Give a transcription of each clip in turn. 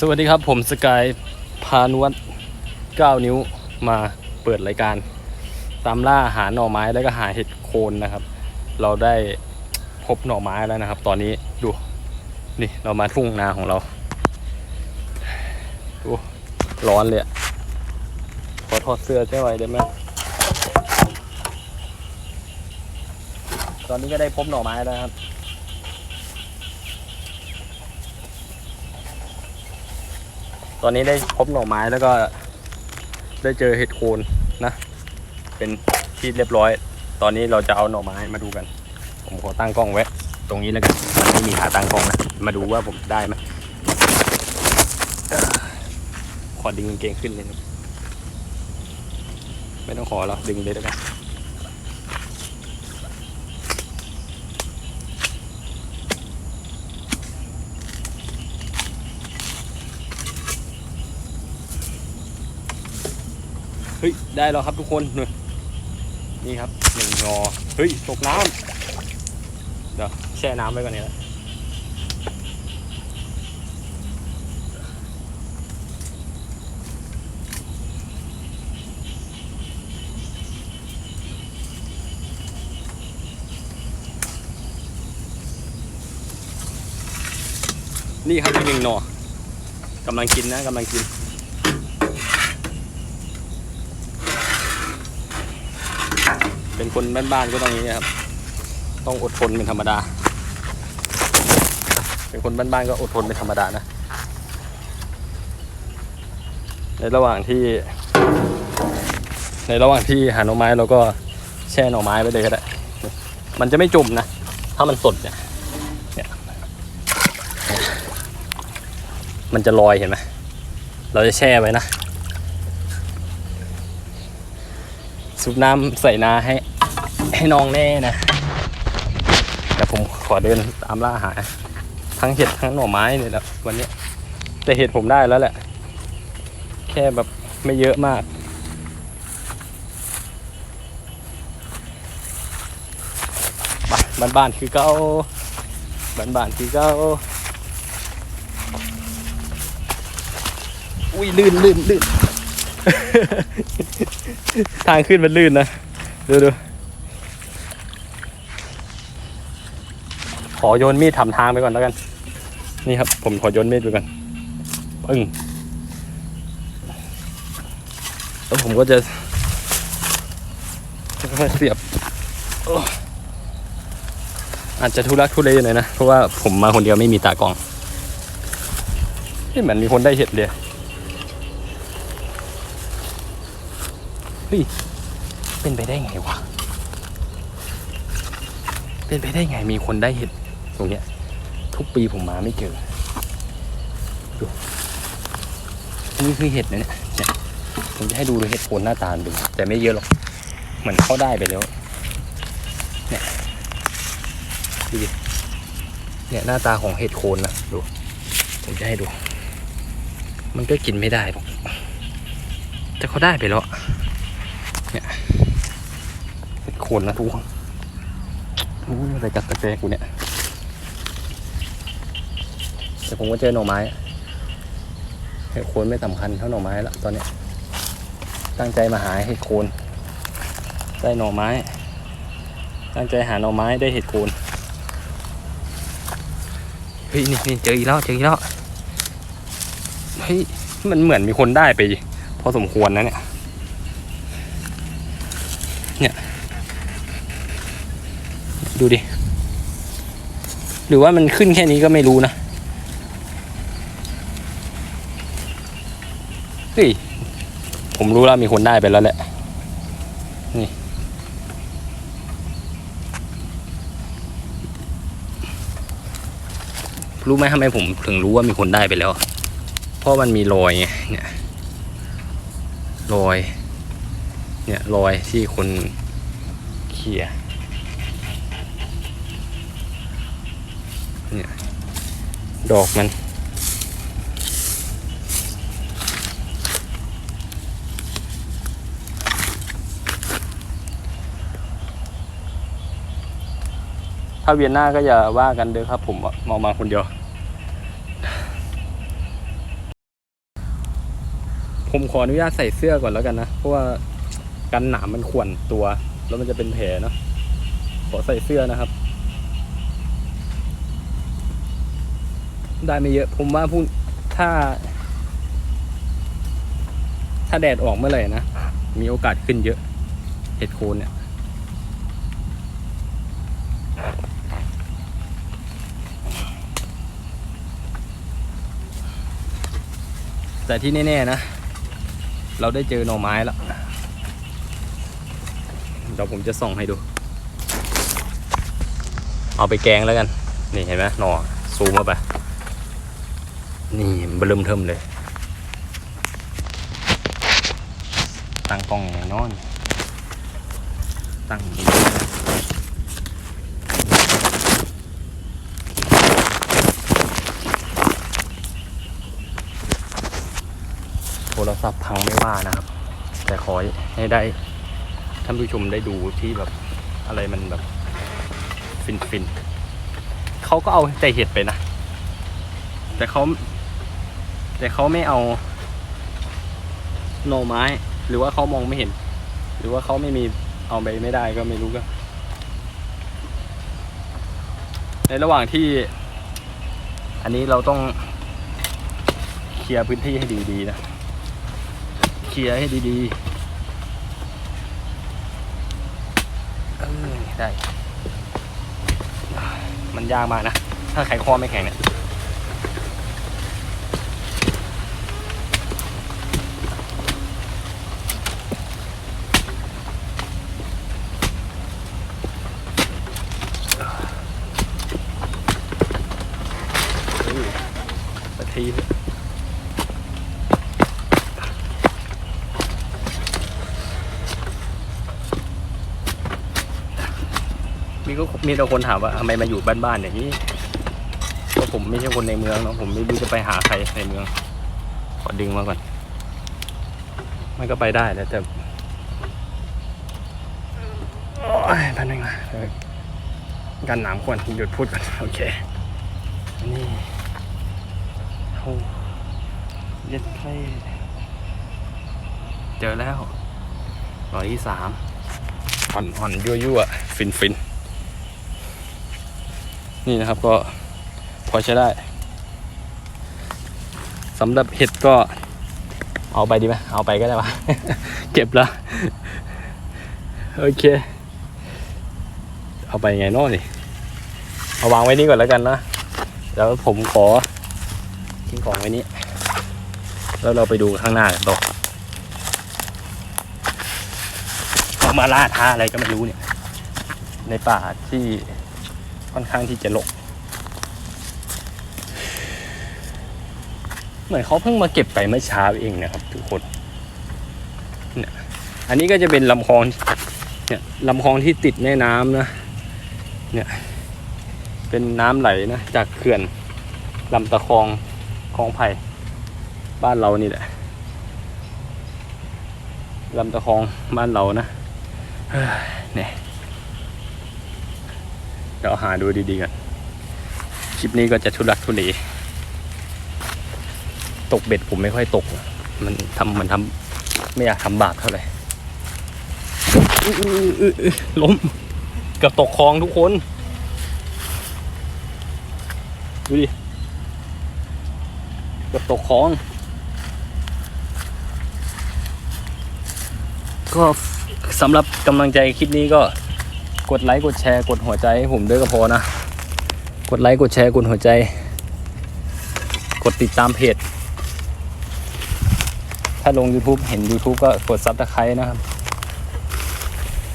สวัสดีครับผมสกายพานวัฒน์9นิ้วมาเปิดรายการ ตามล่าหาหน่อไม้แล้วก็หาเห็ดโคนนะครับ เราได้พบหน่อไม้แล้วนะครับ ตอนนี้ดูนี่เรามาทุ่งนาของเราดูร้อนเลยขอถอดเสื้อใช่ไหมได้ไหมตอนนี้ก็ได้พบหน่อไม้แล้วครับ อนนี้ได้พบหน่อไม้แล้วก็ได้เจอเห็ดโคนนะ เป็นที่เรียบร้อย ตอนนี้เราจะเอาหน่อไม้มาดูกัน ผมขอตั้งกล้องไว้ ตรงนี้แล้วกันมันไม่มีขาตั้งกล้องนะมาดูว่าผมได้ไหมขอดึงกางเกงขึ้นเลยนะไม่ต้องขอหรอกดึงเลยแล้วกัน ฮ้ยได้แล้วครับทุกคนนี่ครับหนึ่งงอเฮ้ยตกน้ำเดี๋ยวแช่น้ำไว้ก่อนเนี่ยนะนี่ครับอีกหนึ่งหน่อกำลังกินนะกำลังกิน เป็นคนบ้านๆก็ต้องอย่างนี้ครับ ต้องอดทนเป็นธรรมดา เป็นคนบ้านๆก็อดทนเป็นธรรมดานะ ในระหว่างที่ ในระหว่างที่หาหน่อไม้เราก็แช่หน่อไม้ไว้เลยก็ได้ มันจะไม่จุ่มนะ ถ้ามันสดเนี่ยมันจะลอยเห็นไหมเราจะแช่ไว้นะ สูบน้ำใส่นาให้ ให้น้องแน่นะแต่ผมขอเดินตามล่าหา ทั้งเห็ดทั้งหน่อไม้เนี่ยแหละวันนี้แต่เห็ดผมได้แล้วแหละ แค่แบบไม่เยอะมากบ้านบ้านคือเก้าบ้านบ้านคือเก้าอุ้ยลื่นลื่นลื่น ทางขึ้นมันลื่นนะ ดูดูขอโยนมีดทำทางไปก่อนแล้วกัน นี่ครับ ผมขอโยนมีดไปก่อนปึ้งแล้วผมก็จะค่อยๆเสียบโอ้อาจจะทุรักทุเลหน่อยนะ เพราะว่าผมมาคนเดียวไม่มีตากล้องนี่เหมือนมีคนได้เห็ดเลย เฮ้ย เป็นไปได้ไงวะ เป็นไปได้ไงมีคนได้เห็ดตรงเนี้ย ทุกปีผมมาไม่เจอ ดู นี่คือเห็ดนะเนี่ย ผมจะให้ดูเห็ดโคนหน้าตาดู แต่ไม่เยอะหรอก เหมือนเขาได้ไปแล้ว เนี่ย ดูดิ เนี่ยหน้าตาของเห็ดโคนนะดู ผมจะให้ดู มันก็กินไม่ได้หรอก แต่เขาได้ไปแล้ว คนนะทุกคนอู้อะไรกัดตะแกรงกูเนี่ยแต่ผมก็เจอหน่อไม้เห็ดโคนไม่สำคัญเท่าหน่อไม้ละตอนเนี้ยตั้งใจมาหาเห็ดโคนได้หน่อไม้ ตั้งใจหาหน่อไม้ได้เห็ดโคนเฮ้ยนี่นี่เจออีกแล้วเจออีกแล้วเฮ้ยมันเหมือนมีคนได้ไป พอสมควรนะเนี่ย ดูดิ หรือว่ามันขึ้นแค่นี้ก็ไม่รู้นะเฮ้ยผมรู้แล้วมีคนได้ไปแล้วแหละ นี่ รู้ไหมทำไมผมถึงรู้ว่ามีคนได้ไปแล้ว เพราะมันมีรอยไงเนี่ยรอย เนี่ยรอยที่คนเขี่ย ดอกมัน ถ้าเวียนหน้าก็อย่าว่ากันเด้อครับ ผมมองมาคนเดียว ผมขออนุญาตใส่เสื้อก่อนแล้วกันนะ เพราะว่ากันหนามมันข่วนตัว แล้วมันจะเป็นแผลเนาะขอใส่เสื้อนะครับ ได้ไม่เยอะ ผมว่าพรุ่งถ้า ถ้าแดดออกเมื่อไหร่นะ มีโอกาสขึ้นเยอะเห็ดโคนเนี่ยแต่ที่แน่ๆนะ เราได้เจอหน่อไม้แล้วเดี๋ยวผมจะส่องให้ดู เอาไปแกงแล้วกัน นี่เห็นไหมหน่อซูมเข้าไป นี่เบลมเทิมเลย ตั้งกล้องอย่างนอน ตั้งดีโทรศัพท์พังไม่ว่านะครับ แต่ขอให้ได้ท่านผู้ชมได้ดูที่แบบอะไรมันแบบ ฟินฟินๆเขาก็เอาแต่เห็ดไปนะ แต่เขา แต่เขาไม่เอาหน่อไม้ หรือว่าเขามองไม่เห็น หรือว่าเขาไม่มีเอาไปไม่ได้ก็ไม่รู้ก็ ในระหว่างที่ อันนี้เราต้องเคลียร์พื้นที่ให้ดีๆนะเคลียร์ให้ดีๆเออได้ มันยากมากนะ ถ้าใครข้อไม่แข็งเนี่ย สักทีมีก็มีแต่คนถามว่าทำไมมาอยู่บ้านๆอย่างนี้ก็ผมไม่ใช่คนในเมืองเนาะผมไม่รู้จะไปหาใครในเมืองขอดึงมาก่อน มันก็ไปได้แหละแต่โอ้ยพันหนึ่งนะกันหนามควรหยุดพูดก่อนโอเคนี่ โอ้เย็ดไข่เจอแล้วร้อยที่สามอ่อนอ่อนยั่วยั่วฟินฟินนี่นะครับก็พอใช้ได้สำหรับเห็ดก็เอาไปดีไหมเอาไปก็ได้ปะเก็บแล้วโอเค เอาไปไงเนอนี่ เอาวางไว้นี่ก่อนแล้วกันนะ แล้วผมขอ ทิ้งของไว้นี้ แล้วเราไปดูข้างหน้ากันต่อเขามาล่าท้าอะไรก็ไม่รู้เนี่ย ในป่าที่ค่อนข้างที่จะรกเหมือนเขาเพิ่งมาเก็บไปเมื่อเช้าเองนะครับ ทุกคนเนี่ยอันนี้ก็จะเป็นลำคลองเนี่ยลำคลองที่ติดแม่น้ำนะเนี่ยเป็นน้ำไหลนะจากเขื่อนลำตะคอง องไผ่บ้านเรานี่แหละลำตะคองบ้านเรานะเนี่ยเดี๋ยวหาดูดีๆกันคลิปนี้ก็จะทุลักทุเลตกเบ็ดผมไม่ค่อยตก มันทำมันทำไม่อยากทำบาปเท่าไหร่ล้มกับตกคลองทุกคน ดูดิ กับตกคลอง ก็สำหรับกำลังใจคลิปนี้ก็กดไลค์กดแชร์กดหัวใจให้ผมด้วยก็พอนะ กดไลค์กดแชร์กดหัวใจ กดติดตามเพจ ถ้าลง YouTube เห็น YouTube ก็กดซับตะไคร้นะครับ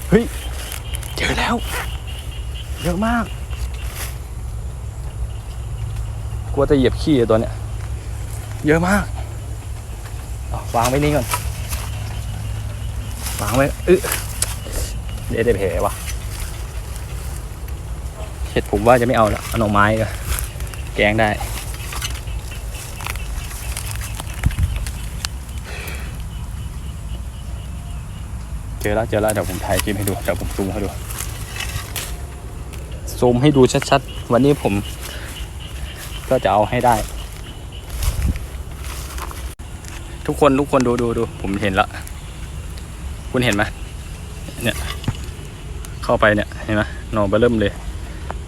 เฮ้ย เจอแล้ว เยอะมาก กลัวจะเหยียบขี้ตัวเนี้ย เยอะมากวางไว้นี่ก่อนวางไว้เอึเดี๋ยวได้แผลวะเห็ดผมว่าจะไม่เอาละเอาหน่อไม้ก็แกงได้เจอแล้วเจอแล้วเดี๋ยวผมถ่ายคลิปให้ดูเดี๋ยวผมซูมให้ดูซูมให้ดูชัดๆ วันนี้ผม ก็จะเอาให้ได้ ทุกคนทุกคนดูดูดูผมเห็นล้วคุณเห็นไหมเนี่ย เข้าไปเนี่ยเห็นไหมหนอเบอเริ่มเลย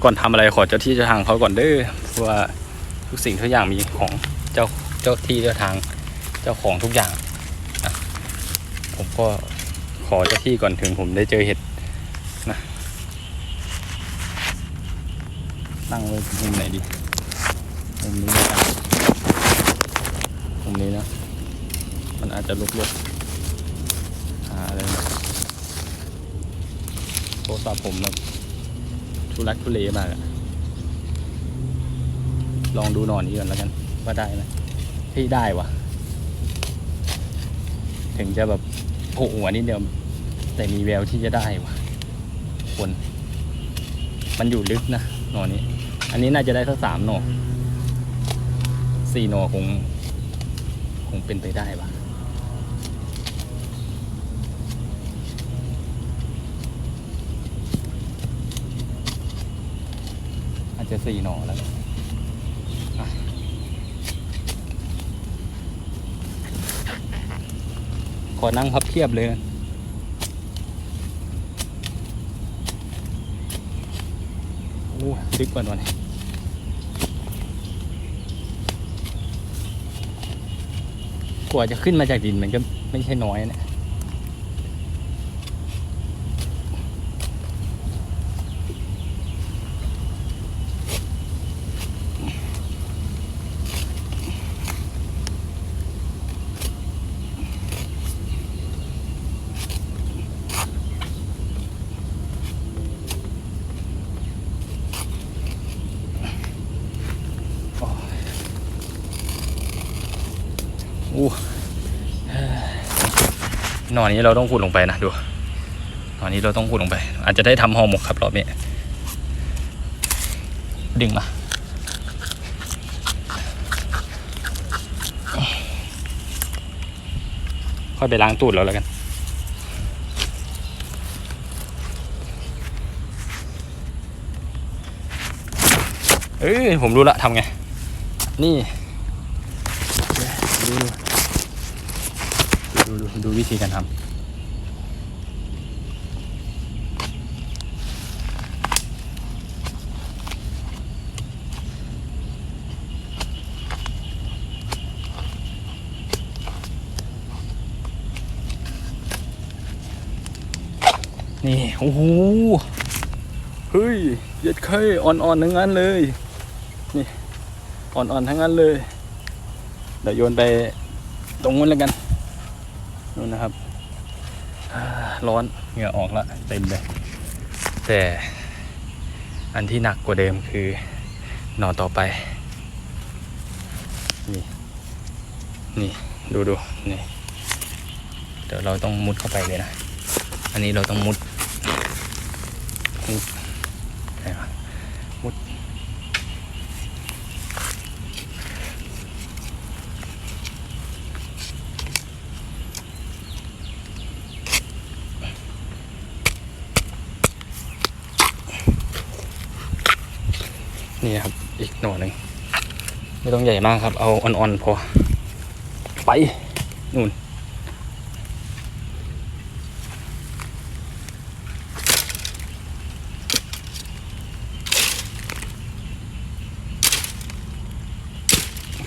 ก่อนทำอะไรขอเจ้าที่เจ้าทางเขาก่อนเด้อเพราะว่าทุกสิ่งทุกอย่างมีของเจ้าเจ้าที่เจ้าทางเจ้าของทุกอย่างผมก็ขอเจ้าที่ก่อนถึงผมได้เจอเห็ดนะตั้งไว้มุมไหนดีมุมนี้แล้วกันมุมนี้นะ มันอาจจะลุกๆหาอะไรน่อยโทรศัพท์ผมแบบทุลักทุเลมากอะลองดูหนอนนี้ก่อนแล้วกัน ว่าได้ไหมที่ได้วะถึงจะแบบโผล่หัวนิดเดียว แต่มีแววที่จะได้วะคน มันอยู่ลึกนะหนอนนี้ อันนี้น่าจะได้สักสามหนอสี่หนอคง คงเป็นไปได้ปะ จะสี่หน่อแล้วอขอนั่งพับเพียบเลยโอ้ลึกกว่าหน่อยกว่าจะขึ้นมาจากดินมันก็ไม่ใช่น้อยนะ อู้ห นอนนี้เราต้องขุดลงไปนะดูหนอนนี้เราต้องขุดลงไป อาจจะได้ทำห่อหมกครับรอบนี้ดึงมาค่อยไปล้างตูดแล้วแล้วกัน เอ้ยผมรู้ละทำไง นี่ ดู ดูวิธีการทำนี่ โอ้โห เฮ้ยเย็ดไข่อ่อนๆทั้งนั้นเลย นี่ อ่อนๆทั้งนั้นเลย เดี๋ยวโยนไปตรงนู้นแล้วกันนะครับอ่า ร้อนเหงื่อออกละเต็มเลย แต่อันที่หนักกว่าเดิมคือหนอนต่อไป นี่ นี่ดูดูนี่เดี๋ยวเราต้องมุดเข้าไปเลยนะ อันนี้เราต้องมุดมุดไหนวะมุด นี่ครับ อีกหน่อหนึ่งไม่ต้อง ใหญ่มากครับ เอาอ่อนๆพอ ไป นู่น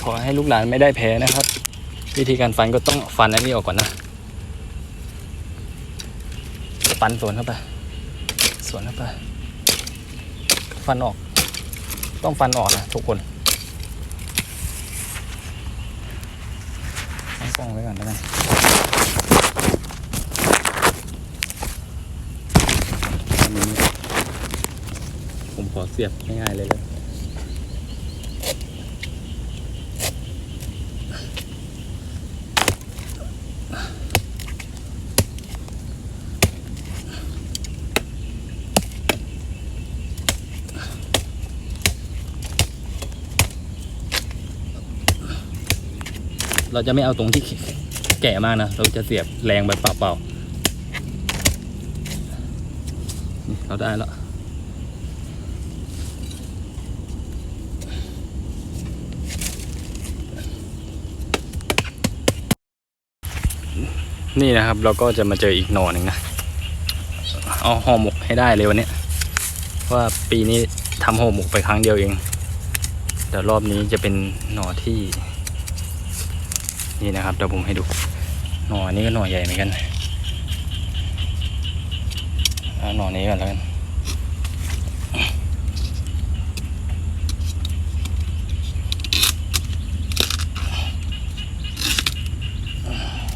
ขอให้ลูกหลานไม่ได้แพ้นะครับ วิธีการฟันก็ต้องฟันอันนี้ออกก่อนนะ ฟันสวนเข้าไป สวนเข้าไป ฟันออก ต้องฟันออกนะทุกคนตั้ง กล้องไว้ก่อนแล้วกันอันนี้ผมขอเสียบง่ายๆเลยเลย เราจะไม่เอาตรงที่แก่มากนะ เราจะเสียบแรงแบบเปล่าๆนี่เราได้แล้วนี่นะครับเราก็จะมาเจออีกหน่อหนึ่งนะ เอาห่อหมกให้ได้เลยวันนี้ว่าปีนี้ทำห่อหมกไปครั้งเดียวเองเดี๋ยวรอบนี้จะเป็นหน่อที่ นี่นะครับเดี๋ยวผมให้ดูหน่อนี้ก็หน่อใหญ่เหมือนกันเอาหน่อนี้ก่อนแล้วกัน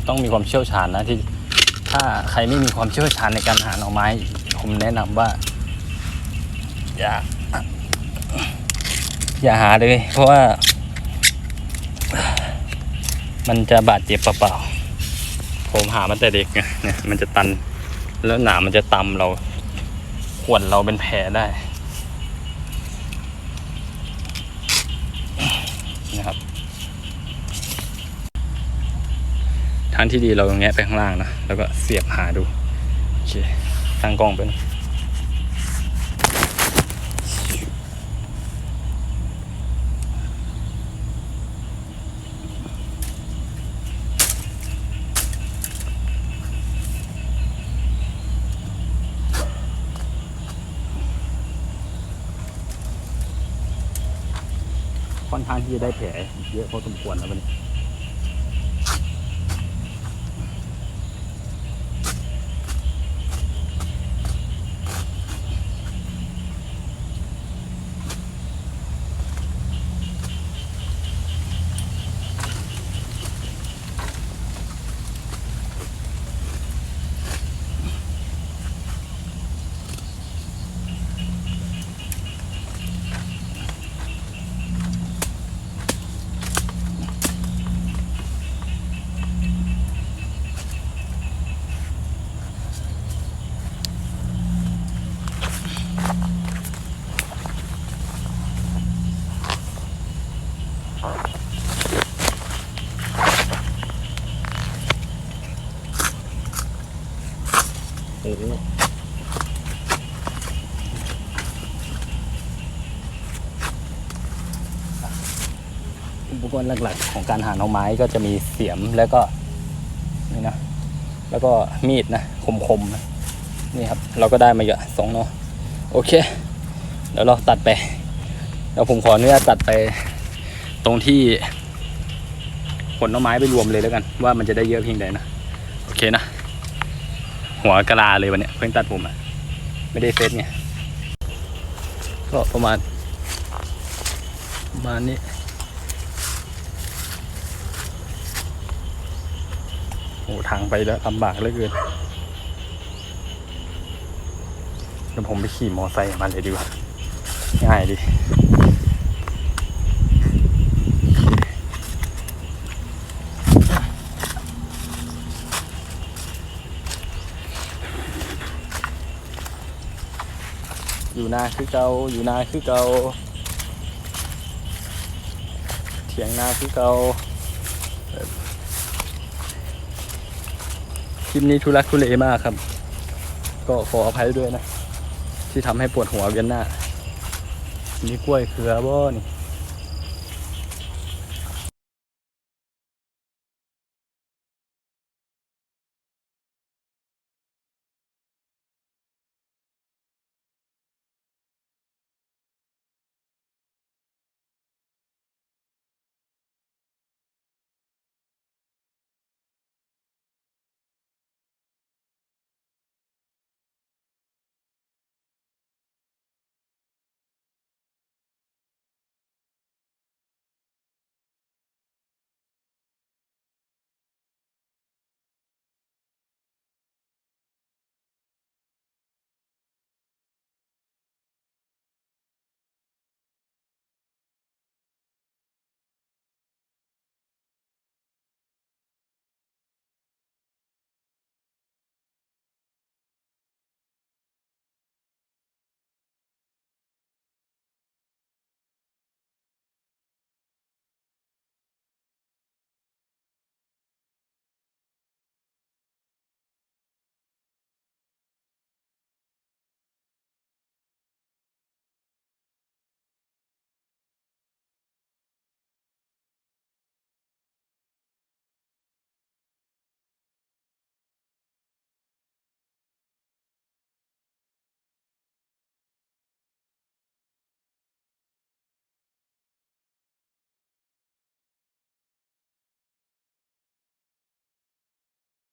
ต้องมีความเชี่ยวชาญนะที่ถ้าใครไม่มีความเชี่ยวชาญในการหาหน่อไม้ ผมแนะนำว่า อย่า อย่าหาเลย เพราะว่า มันจะบาดเจ็บเปล่าๆผมหามาแต่เด็กไงเนี่ยมันจะตันแล้วหนามมันจะตำเราขวนเราเป็นแผลได้นะครับ ทางที่ดีเราแงะไปข้างล่างนะแล้วก็เสียบหาดู โอเคตั้งกล้องไปนะ ข้างที่จะได้แผลเยอะพอสมควรแล้ววันนี้ อุปกรณ์หลักๆ ของการหาหน่อไม้ก็จะมีเสียมแล้วก็นี่นะแล้วก็มีดนะคมๆนะนี่ครับ เราก็ได้มาเยอะสองเนาะโอเค เดี๋ยวเราตัดไปเดี๋ยวผมขออนุญาตตัดไปตรงที่ผลหน่อไม้ไปรวมเลยแล้วกัน ว่ามันจะได้เยอะเพียงใดนะโอเคนะ หัวกะลาเลยวันนี้เพิ่งตัดผมอะไม่ได้เซตไงก็ประมาณประมาณนี้ อ้ทางไปแล้วลำบากเหลือเกินเดี๋ยวผมไปขี่มอไซค์มาเลยดีกว่า ง่ายดีอยู่นาคือเกาอยู่นาคือเกาเถียงนาคือเกาเอ่อ คลิปนี้ทุลักทุเลมากครับ ก็ขออภัยด้วยนะ ที่ทำให้ปวดหัวเวียนหน้ามีกล้วยเครือบ่นี่